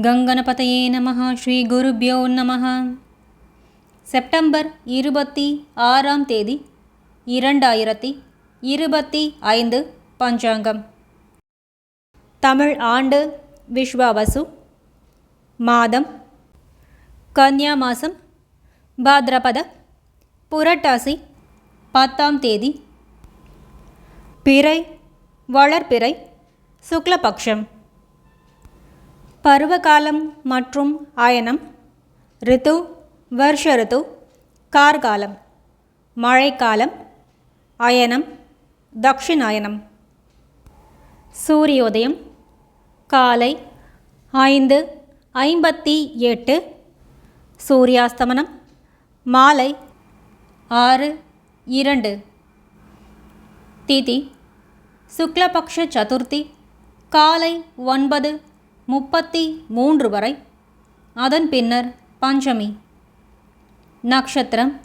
கங்கனபதையே நம ஸ்ரீ குருபியோ நம செப்டம்பர் இருபத்தி ஆறாம் தேதி இரண்டாயிரத்தி இருபத்தி ஐந்து பஞ்சாங்கம். தமிழ் ஆண்டு விஸ்வாவசு மாதம் கன்யா மாதம் பாத்ரபத புரட்டாசி பத்தாம் தேதி. பிறை வளர்பிறை சுக்லபக்ஷம். பருவகாலம் மற்றும் அயனம் ரித்து வருஷ ரித்து கார்காலம் மழைக்காலம் அயனம் தக்ஷிணாயனம். சூரியோதயம் காலை ஐந்து ஐம்பத்தி எட்டு சூரியாஸ்தமனம் மாலை ஆறு இரண்டு. திதி சுக்லபக்ஷ சதுர்த்தி காலை ஒன்பது முப்பத்தி மூன்று வரை. அதன் பின்னர் பஞ்சமி. நக்ஷத்திரம்.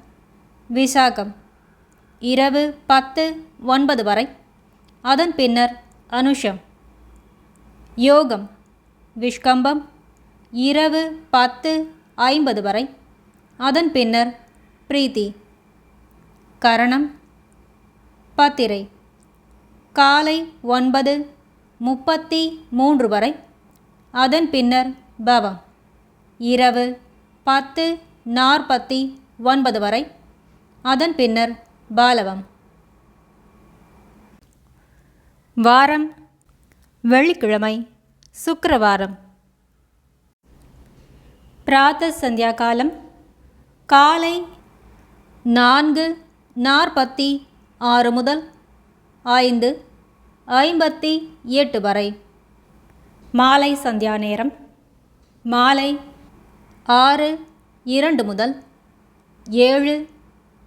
விசாகம். இரவு பத்து ஒன்பது வரை. அதன் பின்னர் அனுஷம். யோகம். விஷ்கம்பம். இரவு பத்து ஐம்பது வரை. அதன் பின்னர் பிரீத்தி. கரணம். பத்திரை. காலை ஒன்பது முப்பத்தி மூன்று வரை. அதன் பின்னர் பவம். இரவு பத்து நாற்பத்தி ஒன்பது வரை. அதன் பின்னர் பாலவம். வாரம் வெள்ளிக்கிழமை சுக்கரவாரம். பிராத்த சந்தியா காலம் காலை நான்கு நாற்பத்தி ஆறு முதல் ஐந்து ஐம்பத்தி எட்டு வரை. மாலை சந்தியா நேரம். மாலை ஆறு இரண்டு முதல் ஏழு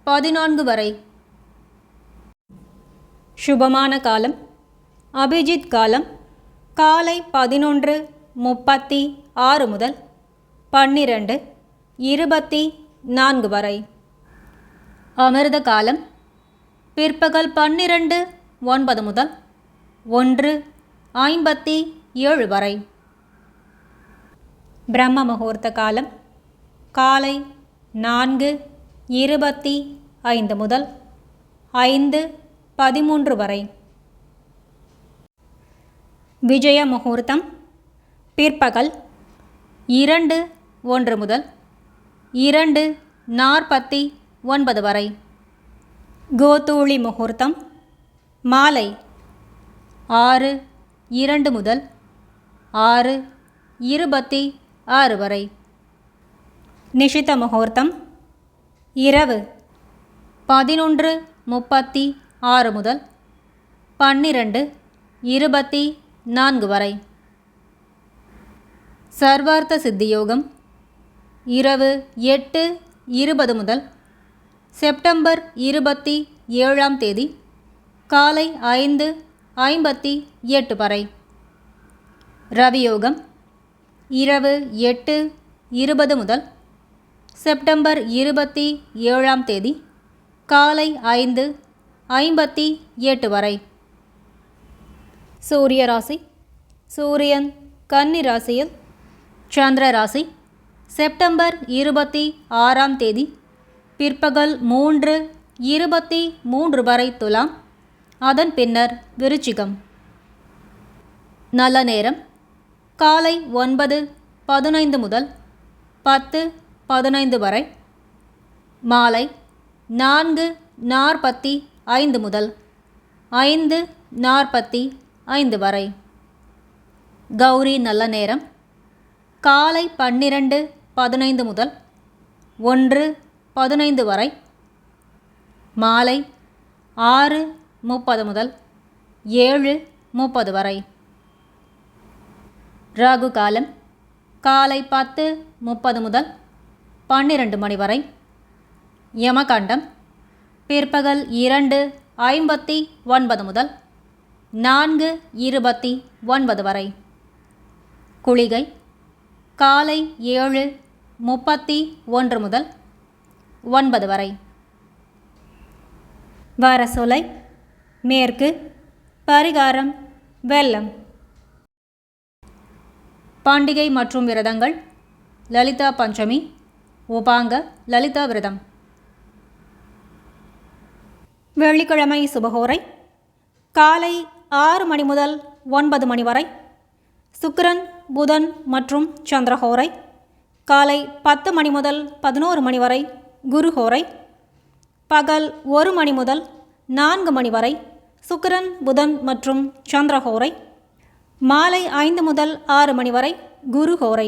பதினான்கு வரை. சுபமான காலம். அபிஜித் காலம் காலை பதினொன்று முப்பத்தி ஆறு முதல் பன்னிரண்டு இருபத்தி நான்கு வரை. அமிர்த காலம் பிற்பகல் பன்னிரண்டு ஒன்பது முதல் ஒன்று ஐம்பத்தி ஏழு வரை. பிரம்ம முகூர்த்த காலம் காலை நான்கு இருபத்தி ஐந்து முதல் ஐந்து பதிமூன்று வரை. விஜய முகூர்த்தம் பிற்பகல் இரண்டு ஒன்று முதல் இரண்டு நாற்பத்தி ஒன்பது வரை. கோதூளி முகூர்த்தம் மாலை ஆறு இரண்டு முதல் ஆறு இருபத்தி ஆறு வரை. நிஷித முகூர்த்தம் இரவு பதினொன்று முப்பத்தி ஆறு முதல் பன்னிரண்டு இருபத்தி நான்கு வரை. சர்வார்த்த சித்தியோகம் இரவு எட்டு இருபது முதல் செப்டம்பர் இருபத்தி ஏழாம் தேதி காலை ஐந்து ஐம்பத்தி எட்டு வரை. ரவியோகம். இரவு எட்டு இருபது முதல் செப்டம்பர் இருபத்தி ஏழாம் தேதி காலை ஐந்து ஐம்பத்தி எட்டு வரை. சூரிய ராசி. சூரியன் கன்னி ராசியில் சந்திர ராசி. செப்டம்பர் இருபத்தி ஆறாம் தேதி பிற்பகல் மூன்று இருபத்தி மூன்று வரை துலாம். அதன் பின்னர் விருச்சிகம். நல்ல நேரம். காலை ஒன்பது பதினைந்து முதல் பத்து பதினைந்து வரை மாலை நான்கு நாற்பத்தி ஐந்து முதல் ஐந்து நாற்பத்தி ஐந்து வரை. கௌரி நல்ல நேரம். காலை பன்னிரண்டு பதினைந்து முதல் ஒன்று பதினைந்து வரை மாலை ஆறு முப்பது முதல் ஏழு முப்பது வரை. ராகு காலம் காலை பத்து முப்பது முதல் பன்னிரண்டு மணி வரை. யமகண்டம் பிற்பகல் இரண்டு ஐம்பத்தி ஒன்பது முதல் நான்கு இருபத்தி ஒன்பது வரை. குளிகை காலை ஏழு முப்பத்தி ஒன்று முதல் ஒன்பது வரை. வரசொலை மேற்கு பரிகாரம் வெள்ளம் பண்டிகை மற்றும் விரதங்கள். லலிதா பஞ்சமி. உபாங்க லலிதா விரதம். வெள்ளிக்கிழமை சுபகோரை. காலை ஆறு மணி முதல் ஒன்பது மணி வரை. சுக்கிரன் புதன் மற்றும் சந்திரஹோரை காலை பத்து மணி முதல் பதினோரு மணி வரை குருஹோரை பகல் ஒரு மணி முதல் நான்கு மணி வரை சுக்கிரன் புதன் மற்றும் சந்திரஹோரை மாலை ஐந்து முதல் ஆறு மணி வரை குருஹோரை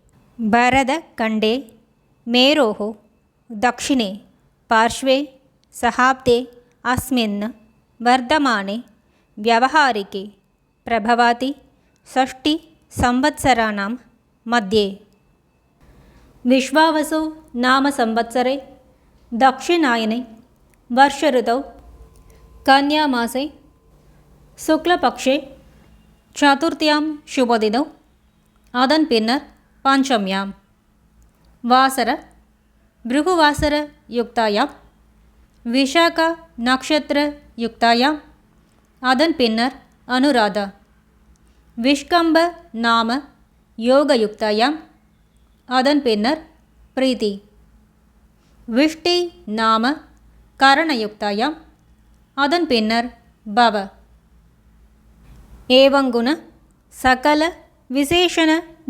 ಬರದ ಕಂಡೆ ಮೇರೋः दक्षिणे पार्श्वे सहाब्दे अस्मिन् वर्धमाने व्यवहारिके प्रभवाति षष्टिसंवत्सराणां मध्ये विश्वावसु नाम संवत्सरे दक्षिणायने वर्षऋतौ कन्यामासे शुक्लपक्षे चतुर्थ्यां शुभदिनौ அதன் பின்னர் पाञ्चम्यां वासर भृगुवासरयुक्तायां विशाखनक्षत्रयुक्तायाम् அதன் பின்னர் அனுராதா விஷ்கம்ப நாம யோகயுக்தாயாம் அதன் பின்னர் பிரீத்தி விஷ்டி நாம கரணயுக்தாயாம் அதன் பின்னர் பவ ஏவங்குண சகல விசேஷண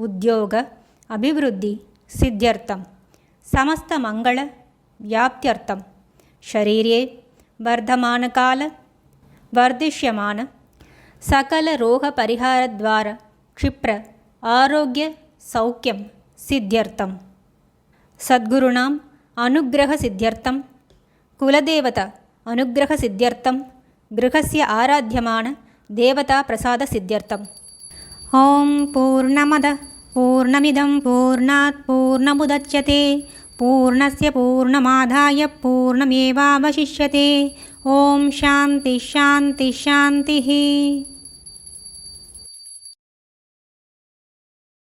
ಉದ್ಯೋಗ ಅಭಿವೃದ್ಧಿ ಸಿದ್ಧ್ಯರ್ಥಂ ಸಮಸ್ತ ಮಂಗಳ ವ್ಯಾಪ್ತ್ಯರ್ಥಂ ಶರೀರೇ ವರ್ಧಮಾನಕಾಲ ವರ್ಧಿಷ್ಯಮಾನ ಸಕಲ ರೋಗ ಪರಿಹಾರದ್ವಾರ ಕ್ಷಿಪ್ರ ಆರೋಗ್ಯ ಸೌಖ್ಯಂ ಸಿದ್ಧ್ಯರ್ಥಂ ಸದ್ಗುರುಣಾಂ ಅನುಗ್ರಹ ಸಿದ್ಧ್ಯರ್ಥಂ ಕುಲದೇವತ ಅನುಗ್ರಹ ಸಿದ್ಧ್ಯರ್ಥಂ ಗೃಹಸ್ಯ ಆರಾಧ್ಯಮಾನ ದೇವತಾ ಪ್ರಸಾದ ಸಿದ್ಧ್ಯರ್ಥಂ ॐ पूर्णमदः पूर्णमिदं पूर्णात् पूर्णमुदच्यते। पूर्णस्य पूर्णमादाय पूर्णमेवावशिष्यते। ॐ शान्तिः शान्तिः शान्तिः।